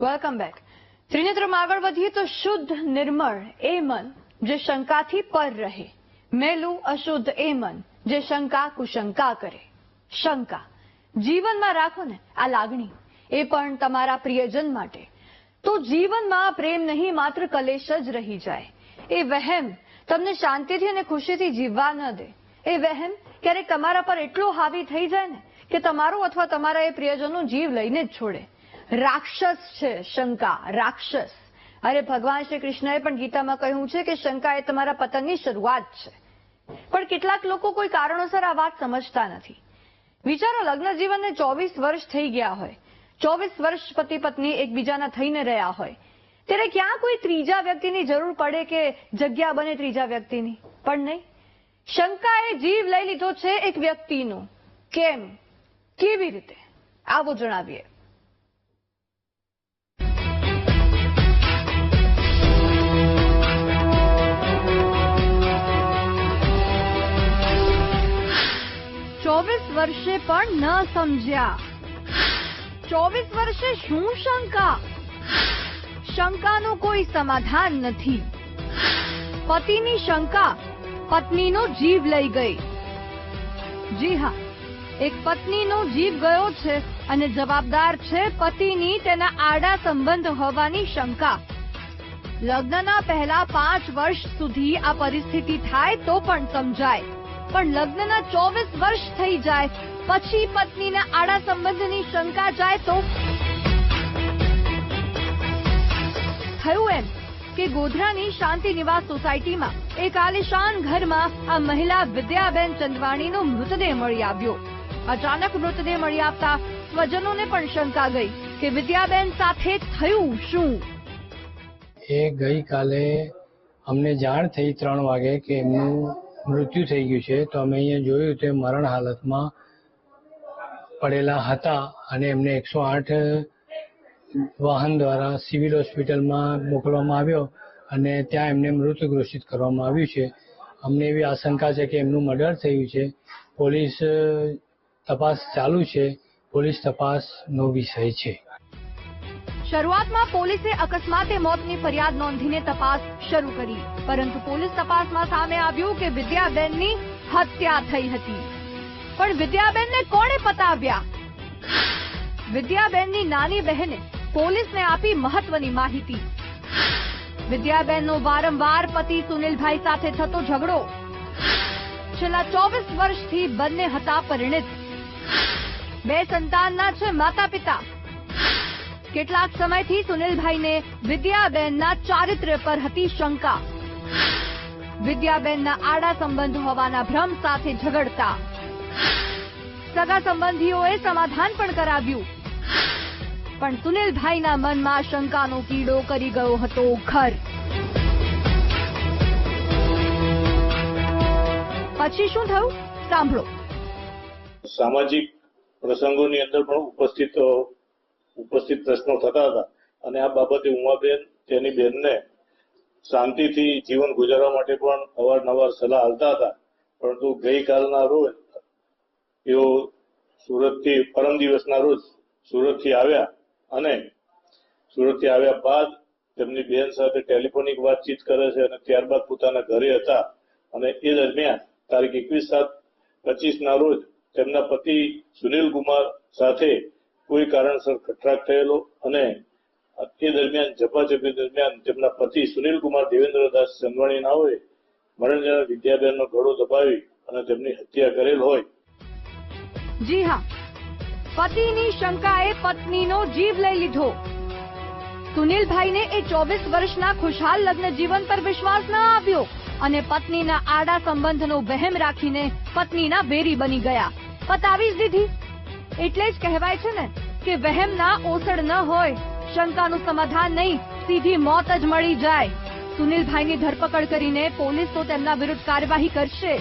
Welcome back ત્રિનેત્રમાં આગળ વધીએ તો શુદ્ધ નિર્મળ એ મન જે શંકાથી પર રહે. મેલું અશુદ્ધ એ મન જે શંકા કુશંકા કરે. શંકા. જીવનમાં રાખો ને આ લાગણી. એ પણ તમારા પ્રિયજન માટે. તો જીવનમાં પ્રેમ નહીં માત્ર કલેશ જ રહી જાય. એ વહેમ તમને શાંતિથી અને ખુશીથી જીવવા ન દે. એ વહેમ ક્યારેક તમારા પર એટલો હાવી થઈ જાય ને કે તમારું અથવા તમારા એ પ્રિયજનનો જીવ લઈને જ છોડે. રાક્ષસ છે, શંકા, રાક્ષસ. અરે ભગવાન શ્રી કૃષ્ણએ પણ ગીતામાં કહ્યું છે કે શંકા એ તમારા પતનની શરૂઆત છે. પણ કેટલાક લોકો કોઈ કારણોસર આ વાત સમજતા નથી. વિચારો લગ્ન જીવનને ચોવીસ વર્ષ થઈ ગયા હોય. ચોવીસ વર્ષ પતિ પત્ની એકબીજાના થઈને રહ્યા હોય. ત્યારે ક્યાં કોઈ ત્રીજા વ્યક્તિની જરૂર પડે કે જગ્યા બને ત્રીજા વ્યક્તિની? પણ નહીં. શંકાએ જીવ લઈ લીધો છે એક વ્યક્તિનો. કેમ? કેવી રીતે? આવો જણાવીએ. વર્ષે પણ ન સમજ્યા. ચોવીસ વર્ષે શું શંકા? શંકાનું કોઈ સમાધાન નથી. પતિની શંકા પત્નીનો જીવ લઈ ગઈ. જી હા, એક પત્નીનો જીવ ગયો છે અને જવાબદાર છે પતિની તેના આડા સંબંધ હોવાની શંકા. લગ્નના પહેલા પાંચ વર્ષ સુધી આ પરિસ્થિતિ થાય તો પણ સમજાય. પણ લગ્નના ચોવીસ વર્ષ થઈ જાય. પછી પત્નીના આડા સંબંધની શંકા જાય તો? થયું એમ કે ગોધરાની શાંતિ નિવાસ સોસાયટીમાં એક આલિશાન ઘરમાં આ મહિલા વિદ્યાબેન ચંદવાણીનો મૃતદેહ મળી આવ્યો. અચાનક મૃતદેહ મળી આવતા સ્વજનોને પણ શંકા ગઈ કે વિદ્યાબેન સાથે થયું શું? એ ગઈકાલે અમને જાણ થઈ ત્રણ વાગે કે એમનું મૃત્યુ થઈ ગયું છે, તો અમે અહીંયા જોયું તે મરણ હાલતમાં પડેલા હતા અને એમને એકસો આઠ વાહન દ્વારા સિવિલ હોસ્પિટલમાં મોકલવામાં આવ્યો અને ત્યાં એમને મૃત ઘોષિત કરવામાં આવ્યું છે. અમને એવી આશંકા છે કે એમનું મર્ડર થયું છે. પોલીસ તપાસ ચાલુ છે. પોલીસ તપાસનો વિષય છે. શરૂઆતમાં પોલીસે અકસ્માતે મોતની ફરિયાદ નોંધીને તપાસ શરૂ કરી. પરંતુ પોલીસ તપાસમાં સામે આવ્યું કે વિદ્યાબેનની હત્યા થઈ હતી. પણ વિદ્યાબેનને કોણે પતાવ્યા? વિદ્યાબેનની નાની બહેને પોલીસને આપી મહત્વની માહિતી. વિદ્યાબેનનો વારંવાર પતિ સુનિલભાઈ સાથે થતો ઝઘડો. છેલ્લા ચોવીસ વર્ષથી બંને હતા પરિણિત. બે સંતાનના છે માતા પિતા કેટલાક સમયથી સુનિલભાઈને વિદ્યાબેનના ચારિત્ર્ય પર હતી શંકા. વિદ્યાબેનના આડા સંબંધ હોવાના ભ્રમ સાથે ઝઘડતા. સગા સંબંધીઓએ સમાધાન પણ કરાવ્યું. પણ સુનિલભાઈના મનમાં શંકાનો કીડો કરી ગયો હતો ઘર. પછી શું થયું? સાંભળો. સામાજિક પ્રસંગોની અંદર પણ ઉપસ્થિત ઉપસ્થિત પ્રશ્નો થતા હતા. અને આ બાબતે ઉમાબેન, તેની બેનને શાંતિથી જીવન ગુજારવા માટે પણ અવારનવાર સલાહ આપતા હતા. પરંતુ ગઈકાલના રોજ તેઓ સુરતથી, પરમ દિવસના રોજ સુરતથી આવ્યા અને સુરતથી આવ્યા બાદ તેમની બેન સાથે ટેલિફોનિક વાતચીત કરે છે અને ત્યારબાદ પોતાના ઘરે હતા. અને એ દરમિયાન તારીખ એકવીસ સાત પચીસના રોજ તેમના પતિ સુનિલ કુમાર સાથે કોઈ કારણસર ખટરાક થયેલો અને તે દરમિયાન, ઝપાઝપી દરમિયાન તેમના પતિ સુનિલકુમાર દેવેન્દ્રદાસ ચંદવાણી નાઓએ મરણ જનાર વિદ્યાબેનનો ઘડો દબાવી અને તેમની હત્યા કરેલ હોય. જી હા. પતિની શંકાએ પત્નીનો જીવ લઈ લીધો. સુનિલભાઈને એ ચોવીસ વર્ષના ખુશહાલ લગ્ન જીવન પર વિશ્વાસ ન આવ્યો અને પત્નીના આડા સંબંધનો વહેમ રાખીને પત્નીના વેરી બની ગયા. પતાવી દીધી. એટલે જ કહેવાય છે ને કે વહેમના ઓસડ ન હોય, શંકાનું સમાધાન નહીં, સીધી મોત જ મળી જાય. સુનિલભાઈની ધરપકડ કરીને પોલીસ તો તેમના વિરુદ્ધ કાર્યવાહી કરશે.